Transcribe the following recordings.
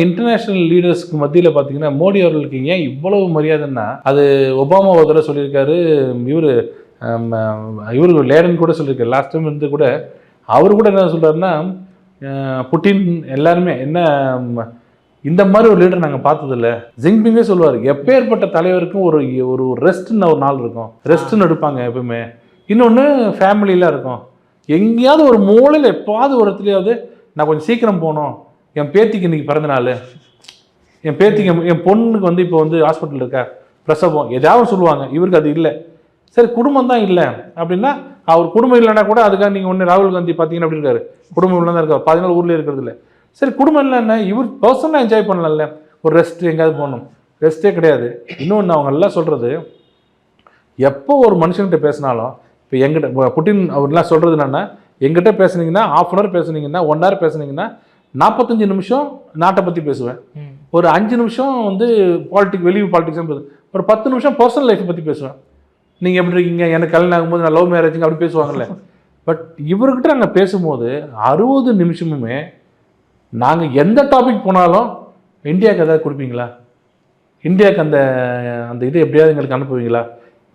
International லீடர்ஸ்க்கு மத்தியில் பார்த்தீங்கன்னா மோடி அவர்களுக்கு ஏன் இவ்வளவு மரியாதைன்னா அது ஒபாமா ஒரு தடவை சொல்லியிருக்காரு இவர் இவரு லேடன் கூட சொல்லியிருக்காரு. லாஸ்ட் டைம் இருந்து கூட அவர் கூட என்ன சொல்கிறாருன்னா புட்டின் எல்லாருமே என்ன இந்த மாதிரி ஒரு லீடர் நாங்கள் பார்த்ததில்ல. ஜிங்பிங்கே சொல்லுவார் எப்பேற்பட்ட தலைவருக்கும் ஒரு ஒரு ரெஸ்ட்னு ஒரு நாள் இருக்கும். ரெஸ்ட்னு எடுப்பாங்க எப்பவுமே இன்னொன்று ஃபேமிலியெலாம் இருக்கும். எங்கேயாவது ஒரு மூலையில் எப்பாவது ஒரு இடத்துலையாவது நான் கொஞ்சம் சீக்கிரம் போகணும். என் பேத்திக்கு இன்னைக்கு பிறந்த நாள். என் பேத்திக்கு என் பொண்ணுக்கு வந்து இப்போ வந்து ஹாஸ்பிட்டல் இருக்கா பிரசவம். ஏதாவது சொல்லுவாங்க. இவருக்கு அது இல்லை. சரி குடும்பம் தான் இல்லை. அப்படின்னா அவர் குடும்பம் இல்லைன்னா கூட அதுக்காக நீங்கள் ஒன்று ராகுல் காந்தி பார்த்தீங்கன்னா அப்படி இருக்காரு. குடும்பம் இல்லை தான் இருக்காரு. பதினாலு ஊரில் இருக்கிறது இல்லை. சரி குடும்பம் இல்லைன்னா இவர் பர்சனலாக என்ஜாய் பண்ணலாம்ல. ஒரு ரெஸ்ட் எங்கேயாவது போகணும். ரெஸ்ட்டே கிடையாது. இன்னொன்று அவங்க எல்லாம் சொல்கிறது எப்போ ஒரு மனுஷன்கிட்ட பேசினாலும் இப்போ எங்கிட்ட புட்டின் அவர்லாம் சொல்கிறது என்னென்னா எங்கிட்ட பேசுனீங்கன்னா ஆஃப் அன் ஹவர் பேசுனீங்கன்னா ஒன் ஹவர் பேசுனீங்கன்னா நாற்பத்தஞ்சு நிமிஷம் நாட்டை பற்றி பேசுவேன். ஒரு அஞ்சு நிமிஷம் வந்து பாலிட்டிக் வெளியூர் பாலிட்டிக்ஸ் பேசுவேன் ஒரு பத்து நிமிஷம் பர்சனல் லைஃப்பை பற்றி பேசுவேன். நீங்கள் எப்படி இருக்கீங்க? எனக்கு கல்யாணம் ஆகும்போது நான் லவ் மேரேஜுங்க அப்படி பேசுவாங்கல்ல. பட் இவர்கிட்ட நாங்கள் பேசும்போது அறுபது நிமிஷமுமே நாங்கள் எந்த டாபிக் போனாலும் இந்தியாவுக்கு ஏதாவது கொடுப்பீங்களா? இந்தியாவுக்கு அந்த அந்த இது எப்படியாவது எங்களுக்கு அனுப்புவீங்களா?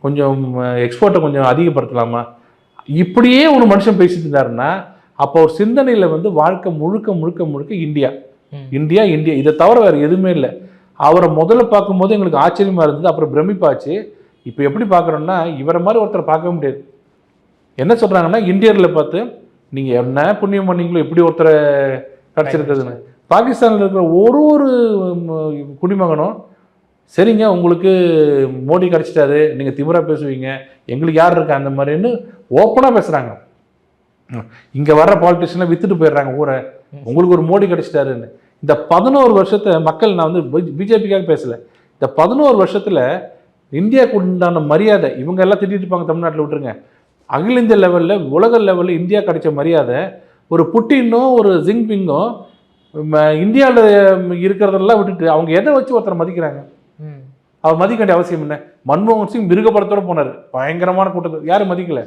கொஞ்சம் எக்ஸ்போர்ட்டை கொஞ்சம் அதிகப்படுத்தலாமா? இப்படியே ஒரு மனுஷன் பேசிட்டு இருந்தாருன்னா அப்போ ஒரு சிந்தனையில் வந்து வாழ்க்கை முழுக்க முழுக்க முழுக்க இந்தியா. India India. இதை தவிர வேறு எதுவுமே இல்லை. அவரை முதல்ல பார்க்கும்போது எங்களுக்கு ஆச்சரியமா இருந்தது அப்புறம் பிரமிப்பாச்சு. இப்போ எப்படி பார்க்குறோன்னா இவரை மாதிரி ஒருத்தரை பார்க்கவே முடியாது. என்ன சொல்கிறாங்கன்னா இந்தியர்ல பார்த்து நீங்கள் என்ன புண்ணியம் பண்ணீங்களோ இப்படி ஒருத்தரை கிடச்சிருக்குதுன்னு பாகிஸ்தானில் இருக்கிற ஒரு ஒரு குடிமகனும் சரிங்க உங்களுக்கு மோடி கிடச்சிட்டாரு நீங்கள் திமிரா பேசுவீங்க எங்களுக்கு யார் இருக்கா? அந்த மாதிரின்னு ஓப்பனாக பேசுகிறாங்க இங்கே வர்ற பாலிட்டிஷியனை வித்துட்டு போயிடுறாங்க ஊரை. உங்களுக்கு ஒரு மோடி கிடச்சிட்டாருன்னு. இந்த பதினோரு வருஷத்தை மக்கள் நான் வந்து பிஜேபிக்காக பேசல. இந்த பதினோரு வருஷத்தில் இந்தியாவுக்கு உண்டான மரியாதை இவங்க எல்லாம் திட்டிட்டு இருப்பாங்க தமிழ்நாட்டில் விட்டுருங்க. அகில இந்திய லெவலில் உலக லெவலில் இந்தியா கிடைச்ச மரியாதை ஒரு புட்டினும் ஒரு ஜிங்பிங்கும் இந்தியாவில் இருக்கிறதெல்லாம் விட்டுட்டு அவங்க எதை வச்சு ஒருத்தரை மதிக்கிறாங்க. அவர் மதிக்க வேண்டிய அவசியம் என்ன? மன்மோகன் சிங் மிருகப்படத்தோட போனார். பயங்கரமான கூட்டத்தில் யாரும் மதிக்கல.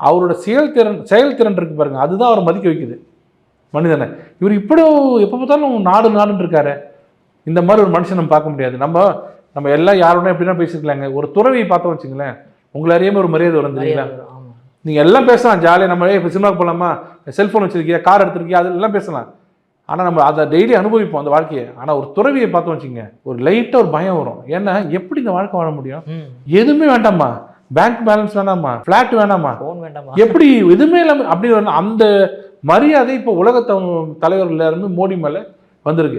அவரோட செயல்திறன் செயல்திறன் இருக்கு பாருங்க. அதுதான் அவர் மதிக்க வைக்குது. மனிதனை. இவர் இப்படி எப்போ பார்த்தாலும் நாடு நாடுன்னு இருக்காரு. இந்த மாதிரி ஒரு மனுஷன் நம்ம பார்க்க முடியாது. நம்ம நம்ம எல்லாம் யாரோட எப்படின்னா பேசிக்கலாங்க ஒரு துறவியை பார்த்தோம் வச்சுங்களேன். உங்களை அறியாம ஒரு மரியாதை வரும் தெரியுங்களா. நீங்கள் எல்லாம் பேசலாம். ஜாலியாக நம்ம இப்போ சினிமாக்கு போகலாமா செல்ஃபோன் வச்சிருக்கியா? கார் எடுத்திருக்கியா? அதெல்லாம் பேசலாம். ஆனால் நம்ம அதை டெய்லி அனுபவிப்போம் அந்த வாழ்க்கையை. ஆனால் ஒரு துறவியை பார்த்தோம் வச்சுங்க ஒரு லைட்டாக ஒரு பயம் வரும். ஏன்னா எப்படி இந்த வாழ்க்கை வாழ முடியும். எதுவுமே வேண்டாமா பேங்க் பேலன்ஸ் வேணாமா ஃப்ளாட் வேணாமா போன் வேண்டாமா எப்படி எதுவுமே இல்லாமல் அப்படி. அந்த மரியாதை இப்போ உலக தலைவர்கள் இருந்து மோடி மேலே வந்திருக்கு